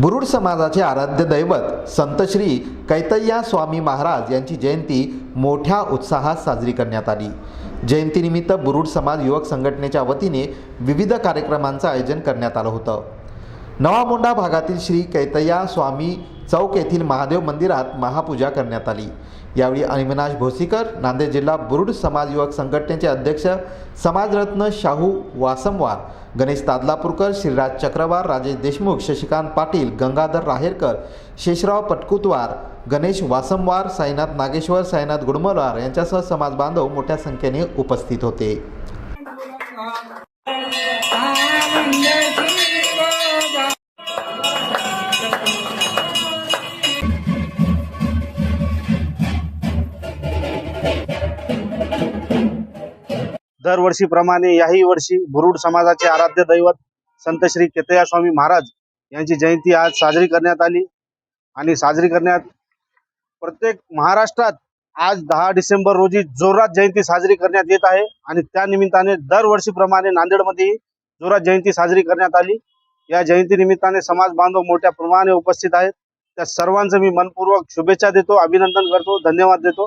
बुरुड समाजाचे आराध्य दैवत संत श्री कैतय्या स्वामी महाराज यांची जयंती मोठ्या उत्साहात साजरी करण्यात आली. जयंतीनिमित्त बुरुड समाज युवक संघटनेच्या वतीने विविध कार्यक्रमांचं आयोजन करण्यात आलं होतं. नवामोंडा भागातील श्री कैतय्या स्वामी चौक येथील महादेव मंदिरात महापूजा करण्यात आली. यावेळी अनिमनाश भोसीकर नांदेड जिल्हा बुरुड समाज युवक संघटनेचे अध्यक्ष समाजरत्न शाहू वासमवार गणेश तादलापूरकर श्रीराज चक्रवार राजेश देशमुख शशिकांत पाटील गंगाधर राहेरकर शेषराव पटकुतवार गणेश वासमवार साईनाथ नागेश्वर साईनाथ गुडमलवार यांच्यासह समाज बांधव मोठ्या संख्येने उपस्थित होते. दरवर्षीप्रमाणे याही वर्षी बुरुड समाजाचे आराध्य दैवत संत श्री केतया स्वामी महाराज यांची जयंती आज साजरी करण्यात आली. आणि साजरी करण्यात प्रत्येक महाराष्ट्रात आज दहा डिसेंबर रोजी जोरात जयंती साजरी करण्यात येत आहे. आणि त्या निमित्ताने दरवर्षीप्रमाणे नांदेडमध्येही जोरात जयंती साजरी करण्यात आली. या जयंती निमित्ताने समाज बांधव मोठ्या प्रमाणे उपस्थित आहेत. त्या सर्वांचं मी मनपूर्वक शुभेच्छा देतो अभिनंदन करतो धन्यवाद देतो.